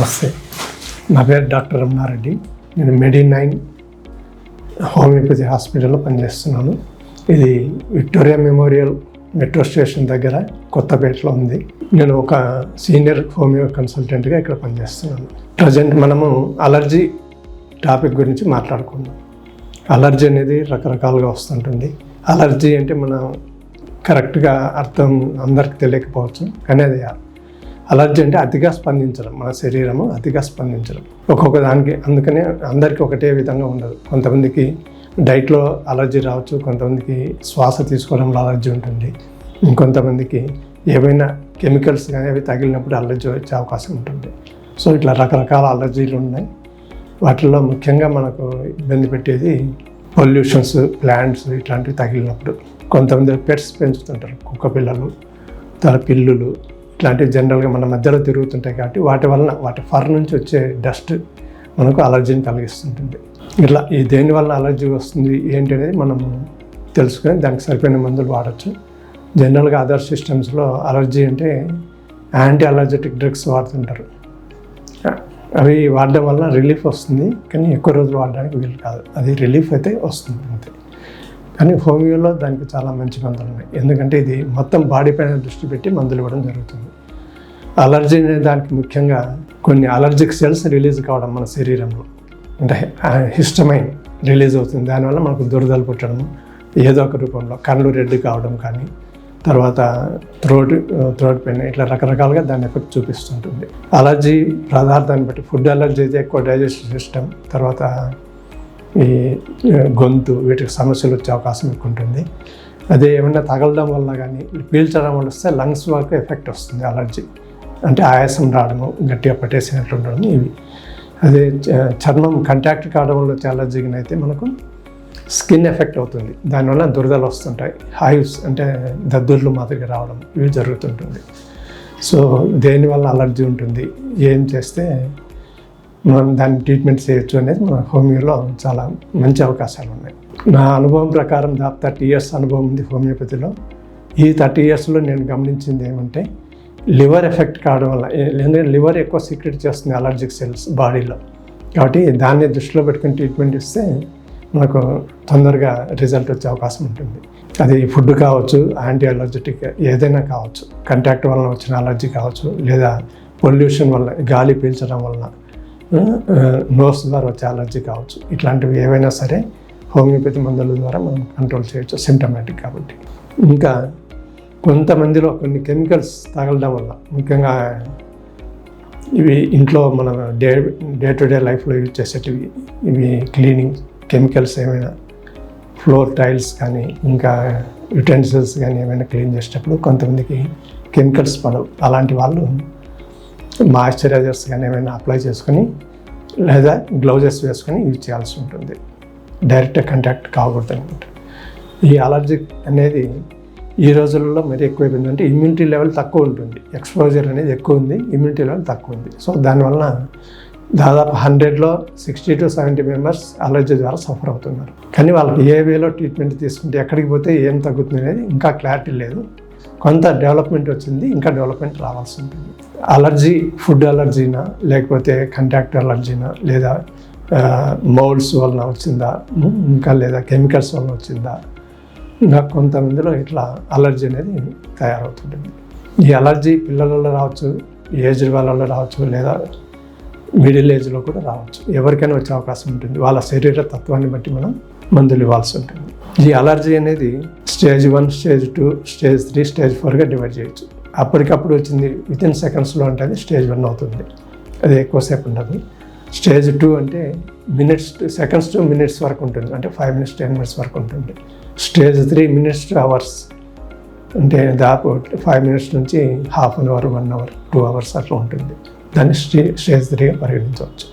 నమస్తే. నా పేరు డాక్టర్ రమణారెడ్డి. నేను మెడి నైన్ హోమియోపతి హాస్పిటల్లో పనిచేస్తున్నాను. ఇది విక్టోరియా మెమోరియల్ మెట్రో స్టేషన్ దగ్గర కొత్తపేటలో ఉంది. నేను ఒక సీనియర్ హోమియో కన్సల్టెంట్గా ఇక్కడ పనిచేస్తున్నాను. ప్రజెంట్ మనము అలర్జీ టాపిక్ గురించి మాట్లాడుకుందాం. అలర్జీ అనేది రకరకాలుగా వస్తుంటుంది. అలర్జీ అంటే మనం కరెక్ట్గా అర్థం అందరికి తెలియకపోవచ్చు కానీ అది అలర్జీ అంటే అతిగా స్పందించడం మన శరీరము అతిగా స్పందించడం. ఒక్కొక్క దానికి అందుకనే అందరికీ ఒకటే విధంగా ఉండదు. కొంతమందికి డైట్లో అలర్జీ రావచ్చు కొంతమందికి శ్వాస తీసుకోవడంలో అలర్జీ ఉంటుంది. ఇంకొంతమందికి ఏవైనా కెమికల్స్ కానీ అవి తగిలినప్పుడు అలర్జీ వచ్చే అవకాశం ఉంటుంది. సో ఇట్లా రకరకాల అలర్జీలు ఉన్నాయి. వాటిల్లో ముఖ్యంగా మనకు ఇబ్బంది పెట్టేది పొల్యూషన్స్ ప్లాంట్స్ ఇట్లాంటివి తగిలినప్పుడు. కొంతమంది పెట్స్ పెంచుతుంటారు కుక్క పిల్లలు తన పిల్లులు ఇట్లాంటివి జనరల్గా మన మధ్యలో తిరుగుతుంటాయి కాబట్టి వాటి వలన వాటి ఫర్ నుంచి వచ్చే డస్ట్ మనకు అలర్జీని కలిగిస్తుంటుంది. ఇట్లా ఈ దేని వలన అలర్జీ వస్తుంది ఏంటి అనేది మనం తెలుసుకొని దానికి సరిపోయిన మందులు వాడచ్చు. జనరల్గా అదర్ సిస్టమ్స్లో అలర్జీ అంటే యాంటీ అలర్జెటిక్ డ్రగ్స్ వాడుతుంటారు. అవి వాడడం వల్ల రిలీఫ్ వస్తుంది కానీ ఎక్కువ రోజులు వాడడానికి వీలు కాదు. అది రిలీఫ్ అయితే వస్తుంది అంతే. కానీ హోమియోలో దానికి చాలా మంచి మందులు ఉన్నాయి. ఎందుకంటే ఇది మొత్తం బాడీ పైన దృష్టి పెట్టి మందులు ఇవ్వడం జరుగుతుంది. అలర్జీ అనే దానికి ముఖ్యంగా కొన్ని అలర్జిక్ సెల్స్ రిలీజ్ కావడం మన శరీరంలో. అంటే హిస్టమైన్ రిలీజ్ అవుతుంది. దానివల్ల మనకు దురదలు పుట్టడం ఏదో ఒక రూపంలో కళ్ళు రెడ్ కావడం కానీ తర్వాత థ్రోట్ థ్రోట్ పెయిన్ ఇట్లా రకరకాలుగా దాని ఎఫెక్ట్ చూపిస్తుంటుంది. అలర్జీ పదార్థాన్ని బట్టి ఫుడ్ అలర్జీ అయితే ఎక్కువ డైజెస్టివ్ సిస్టమ్ తర్వాత ఈ గొంతు వీటికి సమస్యలు వచ్చే అవకాశం ఎక్కువ ఉంటుంది. అదే ఏమైనా తగలడం వల్ల కానీ పీల్చడం వల్ల వస్తే లంగ్స్ వరకు ఎఫెక్ట్ వస్తుంది అలర్జీ. అంటే ఆయాసం రావడము గట్టిగా పట్టేసినట్లు ఉండడం ఇవి. అదే చ- చర్మం కంటాక్ట్ కావడం వల్ల వచ్చే అలర్జీకి అయితే మనకు స్కిన్ ఎఫెక్ట్ అవుతుంది. దానివల్ల దురదలు వస్తుంటాయి. హైవ్స్ అంటే దద్దుర్లు మాదిరిగా రావడం ఇవి జరుగుతుంటుంది. సో దేనివల్ల అలర్జీ ఉంటుంది? ఏం చేస్తే మనం దాన్ని ట్రీట్మెంట్ చేయొచ్చు అనేది మన హోమియోలో చాలా మంచి అవకాశాలు ఉన్నాయి. నా అనుభవం ప్రకారం దాదాపు థర్టీ ఇయర్స్ అనుభవం ఉంది హోమియోపతిలో. ఈ థర్టీ ఇయర్స్లో నేను గమనించింది ఏమంటే లివర్ ఎఫెక్ట్ కావడం వల్ల ఎందుకంటే లివర్ ఎక్కువ సీక్రెట్ చేస్తుంది అలర్జిక్ సెల్స్ బాడీలో. కాబట్టి దాన్ని దృష్టిలో పెట్టుకుని ట్రీట్మెంట్ ఇస్తే మనకు తొందరగా రిజల్ట్ వచ్చే అవకాశం ఉంటుంది. అది ఫుడ్ కావచ్చు యాంటీ అలర్జెటిక్ ఏదైనా కావచ్చు. కంటాక్ట్ వలన వచ్చిన అలర్జీ కావచ్చు లేదా పొల్యూషన్ వల్ల గాలి పీల్చడం వలన నోస్ ద్వారా వచ్చే అలర్జీ కావచ్చు. ఇట్లాంటివి ఏవైనా సరే హోమియోపతి మందుల ద్వారా మనం కంట్రోల్ చేయొచ్చు సిమ్టమాటిక్ కాబట్టి. ఇంకా కొంతమందిలో కొన్ని కెమికల్స్ తగలడం వల్ల ముఖ్యంగా ఇవి ఇంట్లో మన డే డే టు డే లైఫ్లో యూజ్ చేసేటివి ఇవి క్లీనింగ్ కెమికల్స్ ఏమైనా ఫ్లోర్ టైల్స్ కానీ ఇంకా యుటెన్సిల్స్ కానీ ఏమైనా క్లీన్ చేసేటప్పుడు కొంతమందికి కెమికల్స్ పడవు. అలాంటి వాళ్ళు మాయిశ్చరైజర్స్ కానీ ఏమైనా అప్లై చేసుకొని లేదా గ్లౌజెస్ వేసుకొని యూజ్ చేయాల్సి ఉంటుంది. డైరెక్ట్ కాంటాక్ట్ కాకూడదు అనమాట ఈ అలర్జీ అనేది ఈ రోజుల్లో మరి ఎక్కువైపోయింది అంటే ఇమ్యూనిటీ లెవెల్ తక్కువ ఉంటుంది. ఎక్స్పోజర్ అనేది ఎక్కువ ఉంది ఇమ్యూనిటీ లెవెల్ తక్కువ ఉంది. సో దానివల్ల దాదాపు హండ్రెడ్లో sixty to seventy members allergy ద్వారా సఫర్ అవుతున్నారు. కానీ వాళ్ళకి ఏ వేలో ట్రీట్మెంట్ తీసుకుంటే ఎక్కడికి పోతే ఏం తగ్గుతుంది అనేది ఇంకా క్లారిటీ లేదు. కొంత డెవలప్మెంట్ వచ్చింది ఇంకా డెవలప్మెంట్ రావాల్సి ఉంటుంది అలర్జీ ఫుడ్ అలర్జీనా లేకపోతే కంటాక్ట్ అలర్జీనా లేదా మౌల్డ్స్ వలన వచ్చిందా ఇంకా లేదా కెమికల్స్ వలన వచ్చిందా ఇంకా కొంతమందిలో ఇట్లా అలర్జీ అనేది తయారవుతుంటుంది. ఈ అలర్జీ పిల్లలలో రావచ్చు ఏజ్డ్ వాళ్ళలో రావచ్చు లేదా మిడిల్ ఏజ్లో కూడా రావచ్చు. ఎవరికైనా వచ్చే అవకాశం ఉంటుంది. వాళ్ళ శరీర తత్వాన్ని బట్టి మనం మందులు ఇవ్వాల్సి ఉంటుంది. ఈ అలర్జీ అనేది stage one stage two stage three stage ఫోర్గా divide చేయొచ్చు. అప్పటికప్పుడు వచ్చింది విత్ ఇన్ సెకండ్స్లో అంటే అది స్టేజ్ వన్ అవుతుంది. అది ఎక్కువసేపు ఉండదు. స్టేజ్ టూ అంటే మినిట్స్ సెకండ్స్ టు మినిట్స్ వరకు ఉంటుంది. అంటే ఫైవ్ మినిట్స్ టెన్ మినిట్స్ వరకు ఉంటుంది. Stage three minutes to hours అంటే దాపు ఫైవ్ మినిట్స్ నుంచి half an hour one hour two hours అట్లా ఉంటుంది. దాన్ని స్టే స్టేజ్ త్రీగా పరిగణించవచ్చు.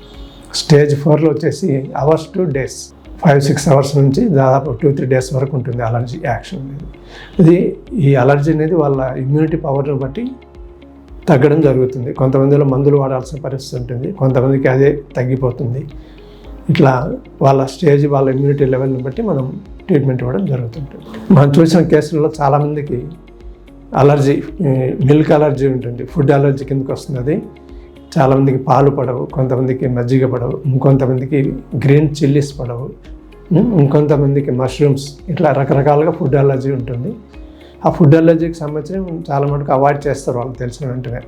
స్టేజ్ ఫోర్లో వచ్చేసి hours to days five six hours నుంచి దాదాపు టూ త్రీ డేస్ వరకు ఉంటుంది అలర్జీ యాక్షన్ అనేది. ఇది ఈ అలర్జీ అనేది వాళ్ళ ఇమ్యూనిటీ పవర్ని బట్టి తగ్గడం జరుగుతుంది. కొంతమందిలో మందులు వాడాల్సిన పరిస్థితి ఉంటుంది. కొంతమందికి అదే తగ్గిపోతుంది. ఇట్లా వాళ్ళ స్టేజ్ వాళ్ళ ఇమ్యూనిటీ లెవెల్ని బట్టి మనం ట్రీట్మెంట్ ఇవ్వడం జరుగుతుంటుంది. మనం చూసిన కేసుల్లో చాలామందికి అలర్జీ మిల్క్ అలర్జీ ఉంటుంది. ఫుడ్ అలర్జీ కిందకి వస్తుంది అది. చాలామందికి పాలు పడవు కొంతమందికి మజ్జిగ పడవు ఇంకొంతమందికి గ్రీన్ చిల్లీస్ పడవు ఇంకొంతమందికి మష్రూమ్స్ ఇట్లా రకరకాలుగా ఫుడ్ అలర్జీ ఉంటుంది. ఆ ఫుడ్ అలర్జీకి సంబంధించి చాలా మటుకు అవాయిడ్ చేస్తారు వాళ్ళు తెలిసిన వెంటనే.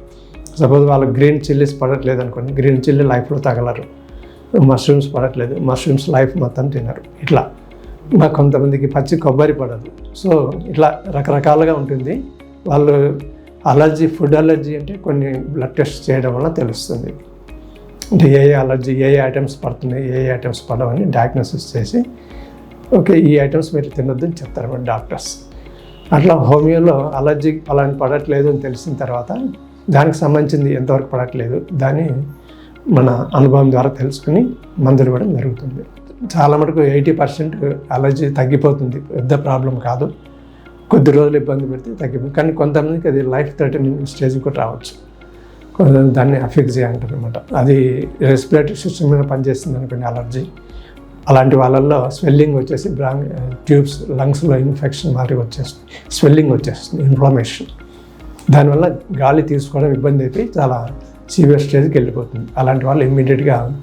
సపోజ్ వాళ్ళు గ్రీన్ చిల్లీస్ పడట్లేదు అనుకోండి గ్రీన్ చిల్లీ లైఫ్లో తగలరు. మష్రూమ్స్ పడట్లేదు మష్రూమ్స్ లైఫ్ మొత్తం తినరు. ఇట్లా. కొంతమందికి పచ్చి కొబ్బరి పడదు. సో ఇట్లా రకరకాలుగా ఉంటుంది. వాళ్ళు అలర్జీ ఫుడ్ అలర్జీ అంటే కొన్ని బ్లడ్ టెస్ట్ చేయడం వల్ల తెలుస్తుంది. అంటే ఏ అలర్జీ ఏ ఏ ఐటమ్స్ పడుతున్నాయి ఏ ఏ ఐటమ్స్ పడవని డయాగ్నోసిస్ చేసి ఓకే ఈ ఐటమ్స్ మీరు తినొద్దు అని చెప్తారు డాక్టర్స్. అట్లా హోమియోలో అలర్జీ అలాంటి పడట్లేదు అని తెలిసిన తర్వాత దానికి సంబంధించింది ఎంతవరకు పడట్లేదు దాన్ని మన అనుభవం ద్వారా తెలుసుకుని మందులు ఇవ్వడం జరుగుతుంది. చాలా మటుకు ఎయిటీ పర్సెంట్ అలర్జీ తగ్గిపోతుంది. పెద్ద ప్రాబ్లం కాదు. కొద్ది రోజులు ఇబ్బంది పెడితే తగ్గిపోయి కానీ కొంతమందికి అది లైఫ్ థ్రెటనింగ్ స్టేజ్ కూడా రావచ్చు. కొంత- దాన్ని అఫెక్ట్ అంటారు అనమాట అది రెస్పిరేటరీ సిస్టమ్ మీద పనిచేస్తుంది అనుకోండి అలర్జీ. అలాంటి వాళ్ళల్లో స్వెల్లింగ్ వచ్చేసి బ్రాంగ్ ట్యూబ్స్ లంగ్స్లో ఇన్ఫెక్షన్ మారి వచ్చేస్తుంది. స్వెల్లింగ్ వచ్చేస్తుంది ఇన్ఫ్లమేషన్. దానివల్ల గాలి తీసుకోవడం ఇబ్బంది అయితే చాలా సీవియర్ స్టేజ్కి వెళ్ళిపోతుంది. అలాంటి వాళ్ళు ఇమ్మీడియట్గా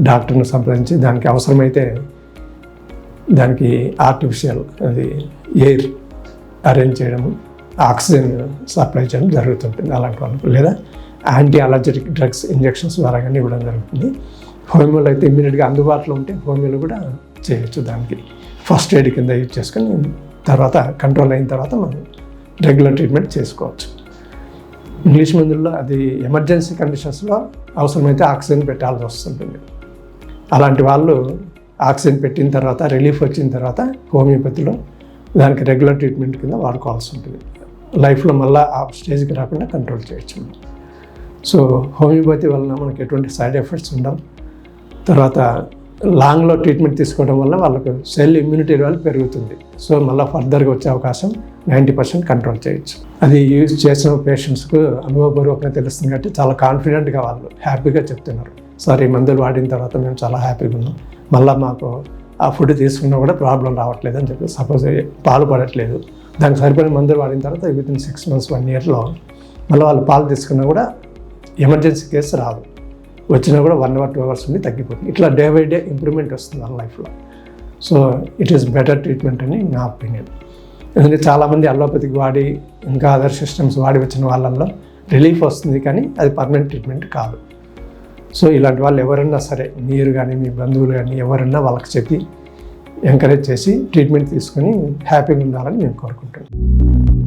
డాక్టర్ని సంప్రదించి దానికి అవసరమైతే దానికి ఆర్టిఫిషియల్ అది ఎయిర్ అరేంజ్ చేయడము ఆక్సిజన్ సప్లై చేయడం జరుగుతుంటుంది అలాంటి వాళ్ళకు. లేదా యాంటీ అలర్జెటిక్ డ్రగ్స్ ఇంజెక్షన్స్ ద్వారా కానీ ఇవ్వడం జరుగుతుంది. హోమియోలో అయితే ఇమ్మీడియట్గా అందుబాటులో ఉంటే హోమియోలు కూడా చేయొచ్చు దానికి. ఫస్ట్ ఎయిడ్ కింద యూజ్ చేసుకొని తర్వాత కంట్రోల్ అయిన తర్వాత మనం రెగ్యులర్ ట్రీట్మెంట్ చేసుకోవచ్చు. ఇంగ్లీష్ మందుల్లో అది ఎమర్జెన్సీ కండిషన్స్లో అవసరమైతే ఆక్సిజన్ పెట్టాల్సి వస్తుంటుంది. అలాంటి వాళ్ళు ఆక్సిజన్ పెట్టిన తర్వాత రిలీఫ్ వచ్చిన తర్వాత హోమియోపతిలో దానికి రెగ్యులర్ ట్రీట్మెంట్ కింద వాడుకోవాల్సి ఉంటుంది. లైఫ్లో మళ్ళీ ఆ స్టేజ్కి రాకుండా కంట్రోల్ చేయొచ్చు సో హోమియోపతి వలన మనకి ఎటువంటి సైడ్ ఎఫెక్ట్స్ ఉండవు. తర్వాత లాంగ్లో ట్రీట్మెంట్ తీసుకోవడం వల్ల వాళ్ళకు సెల్ ఇమ్యూనిటీ లెవెల్ పెరుగుతుంది. సో మళ్ళీ ఫర్దర్గా వచ్చే అవకాశం నైంటీ పర్సెంట్ కంట్రోల్ చేయొచ్చు. అది యూజ్ చేసిన పేషెంట్స్కు అనుభవపూర్వకంగా తెలుస్తుంది కాబట్టి చాలా కాన్ఫిడెంట్గా వాళ్ళు హ్యాపీగా చెప్తున్నారు. సార్ ఈ మందులు వాడిన తర్వాత మేము చాలా హ్యాపీగా ఉన్నాం. మళ్ళీ మాకు ఆ ఫుడ్ తీసుకున్నా కూడా ప్రాబ్లం రావట్లేదు అని చెప్పి సపోజ్ పాలు పడట్లేదు. దానికి సరిపడిన మందులు వాడిన తర్వాత with in six months one ఇయర్లో మళ్ళీ వాళ్ళు పాలు తీసుకున్నా కూడా ఎమర్జెన్సీ కేసు రాదు. వచ్చినా కూడా వన్ అవర్ టూ అవర్స్ ఉండి తగ్గిపోతుంది. ఇట్లా డే బై డే ఇంప్రూవ్మెంట్ వస్తుంది వాళ్ళ లైఫ్లో. So it is better treatment అని నా ఒపీనియన్ ఎందుకంటే చాలామంది అల్లోపతికి వాడి ఇంకా అదర్ సిస్టమ్స్ వాడి వచ్చిన వాళ్ళల్లో రిలీఫ్ వస్తుంది కానీ అది పర్మనెంట్ ట్రీట్మెంట్ కాదు. సో ఇలాంటి వాళ్ళు ఎవరన్నా సరే మీరు కానీ మీ బంధువులు కానీ ఎవరన్నా వాళ్ళకి చెప్పి ఎంకరేజ్ చేసి ట్రీట్మెంట్ తీసుకొని హ్యాపీగా ఉండాలని మేము కోరుకుంటున్నాం.